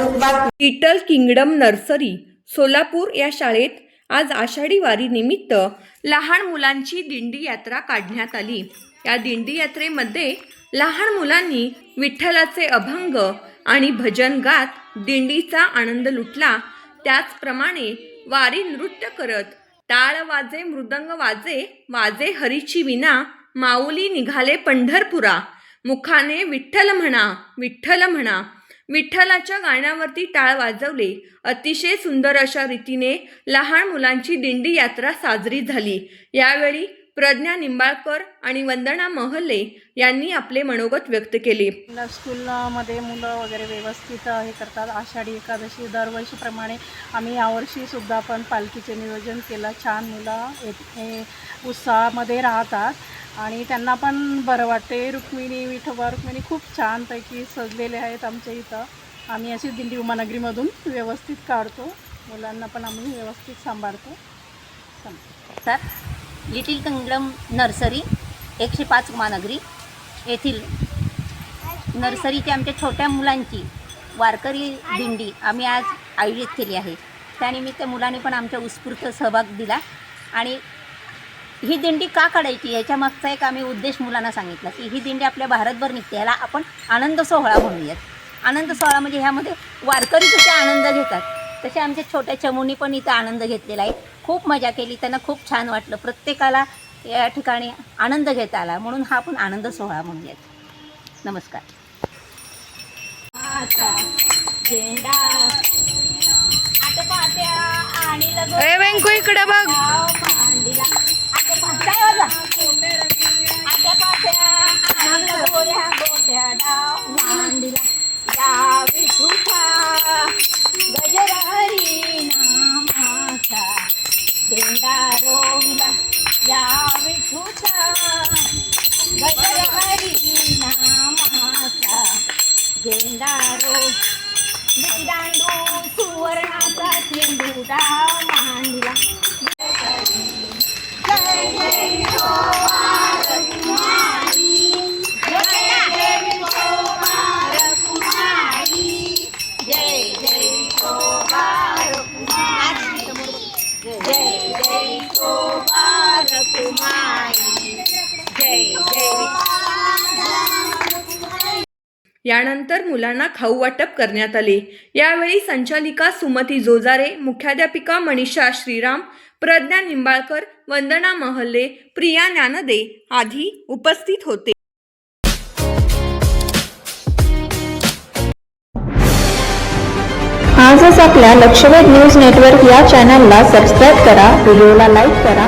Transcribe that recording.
Little kingdom nursery Solapur या शाळेत आज आषाढी वारी निमित्त लहान मुलांची दिंडी यात्रा काढण्यात आली. या दिंडी यात्रेमध्ये लहान मुलांनी विठ्ठलाचे अभंग आणि भजन गात दिंडीचा आनंद लुटला. त्याचप्रमाणे वारी नृत्य करत टाळ वाजे मृदंग वाजे वाजे हरीची विना माऊली निघाले पंढरपुरा. मुखाने विठ्ठल म्हणा विठ्ठल म्हणा विठ्ठलाच्या गाण्यावरती टाळ वाजवले. अतिशय सुंदर अशा रीतीने लहान मुलांची दिंडी यात्रा साजरी झाली. यावेळी प्रज्ञा निंबाळकर आणि वंदना महल्ले यांनी आपले मनोगत व्यक्त केले. स्कूलमध्ये मुलं वगैरे व्यवस्थित हे करतात. आषाढी एकादशी दरवर्षीप्रमाणे आम्ही यावर्षीसुद्धा पण पालखीचे नियोजन केलं. छान मुलं हे उत्साहामध्ये राहतात. आणि त्यांना पण बरं वाटते. रुक्मिणी विठोबा रुक्मिणी खूप छानपैकी सजलेले आहेत आमच्या इथं. आम्ही अशी दिंडी उमानगरीमधून व्यवस्थित काढतो. मुलांना पण आम्ही व्यवस्थित सांभाळतो. सर लिटिल किंगडम नर्सरी एकशे पाच उमानगरी. येथील नर्सरीच्या आमच्या छोट्या मुलांची वारकरी दिंडी आम्ही आज आयोजित केली आहे. त्यानिमित्त मुलांनी पण आमच्या उत्स्फूर्त सहभाग दिला आणि ही दिंडी का काढायची? याच्या मागचा एक आम्ही उद्देश मुलांना सांगितला की ही दिंडी आपल्या भारतभर निघते. याला आपण आनंद सोहळा म्हणूयात. आनंद सोहळा म्हणजे ह्यामध्ये वारकरी जसे आनंद घेतात. तसे आमच्या छोट्या चमूनी पण इथं आनंद घेतलेला आहे. खूप मजा केली. त्यांना खूप छान वाटलं. प्रत्येकाला या ठिकाणी आनंद घेता आला. म्हणून हा पण आनंद सोहळा म्हणूयात. नमस्कार. ए वेंकू इकडे बघ. रोविला या विठूचा गजरारी नामाचा. गेंडा रो दांडू सुवर्णाचा चेंडू डाव यानंतर मुलांना खाऊ वाटप करण्यात आले. यावेळी संचालिका सुमती जोजारे मुख्याध्यापिका मनीषा श्रीराम प्रज्ञा निंबाळकर वंदना महल्ले प्रिया ज्ञानदे आदी उपस्थित होते. आजच आपल्या लक्षवेध न्यूज नेटवर्क या चॅनलला सबस्क्राईब करा व्हिडिओला लाईक करा